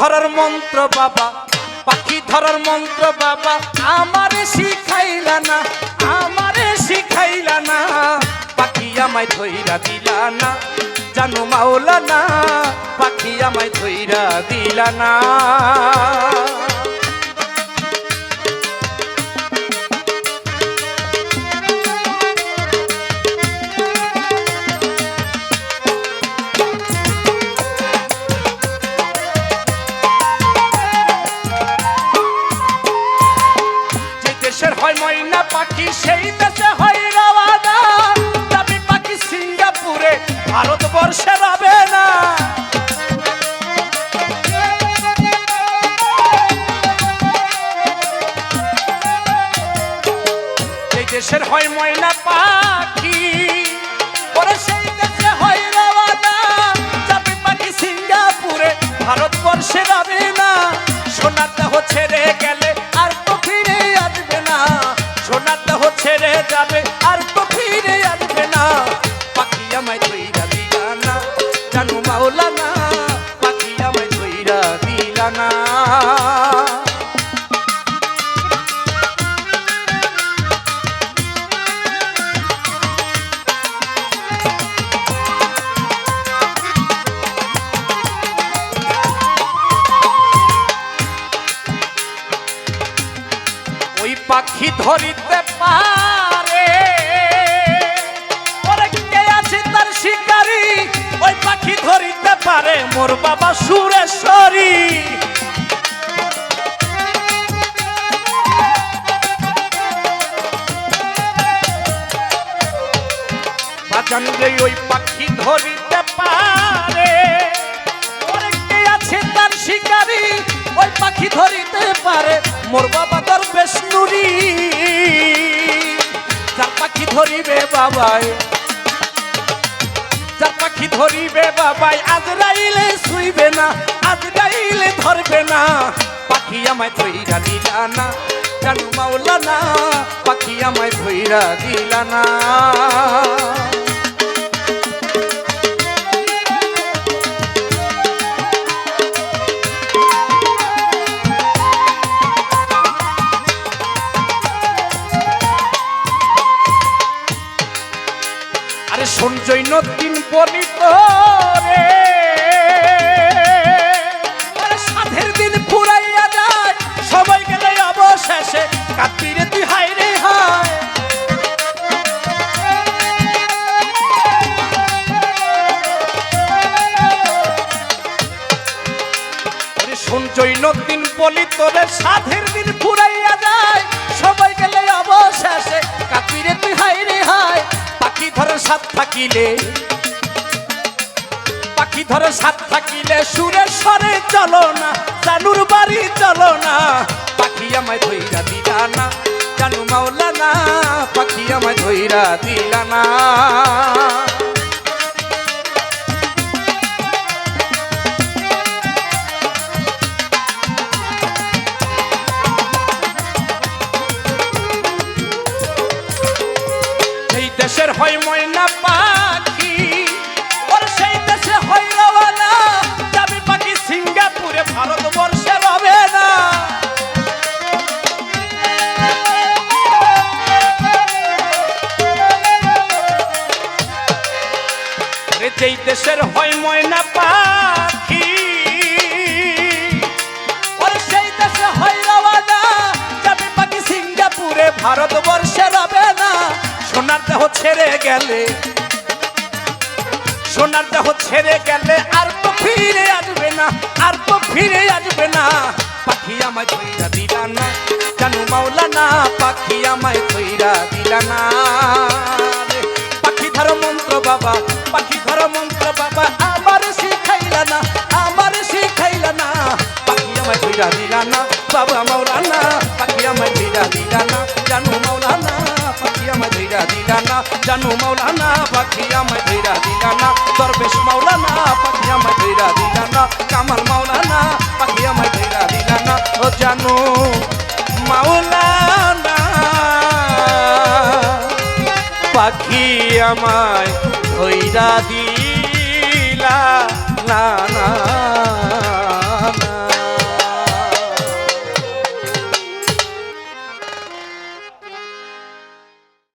ধরার মন্ত্র বাবা, পাখি ধরার মন্ত্র বাবা, আমারে শিখাইলা না, আমারে শিখাইলা না, পাখি আমায় ধৈরা দিলা না, জানো মাওলানা পাখি আমায় ধৈরা দিলা না। দেশের হয় ময়না পাখি, সেই দেশে হয় রওয়ানা। দামি পাখি সিঙ্গাপুরে, ভারতবর্ষে রবে না। দেশের হয় ময়না পাখি জানু মাওলা না। পাখি পাখি ধরিতে পারে পারে মোর বাবা সুরেশ্বরী। বাজান রে, ওই পাখি ধরিতে পারে। ওরে কে আছে তার শিকারি? ওই পাখি ধরিতে পারে। মোর বাবা তোর বেশনুরি যার পাখি ধরিবে পাখি ধরিবে বাবাই, আজ রাইলে শুইবে না, আজ রাইলে ধরবে না। পাখি আমায় ধৈরা দিলা না, জানু মাওলানা পাখি আমায় ধৈরা দিলা না। রে। সাধের দিন ফুরাইয়া যায়, সবাই গেলে অবশেষে কাতিরে তুই হায় রে হায়। সঞ্জয় নদীন বলি তোরে সাধের দিন ফুরাইয়া যায়, সবাই গেলে অবশেষে কাতিরে তুই হায় রে হায়। পাখি ধরে সাত থাকিলে ধরে সাত থাকিলে সুরে সরে চলো না, জানুর বাড়ি চলো না। পাখি আমায় ধইরা দিলা না, জানু মাওলা না, পাখি আমায় ধইরা দিলা না। দেশের হয় ময়না পাখি যেই দেশের হয় ময়না পাখি ওর সেই দেশে হয় রওয়ানা। যাবে পাখি সিঙ্গাপুরে, ভারতবর্ষে রবে না। সোনার দেহ ছেড়ে গেলে, সোনার দেহ ছেড়ে গেলে আর তো ফিরে আসবে না, আর তো ফিরে আসবে না। পাখি আমায় ধইরা দিলা না, জানু মাওলা না পাখি আমায় ধইরা দিলা না। ধইরা দিলা না বাবা মাওলানা পাখি আমায় ধইরা দিলা না জানু মাওলানা পাখি আমায় ধইরা দিলা না জানু মাওলানা পাখি আমায় ধইরা দিলা না দরবেশ মাওলানা পাখি আমায় ধইরা দিলা না কামাল মাওলানা পাখি আমায় ধইরা দিলা না ও জানু মাওলানা পাখি আমায় ধইরা দিলা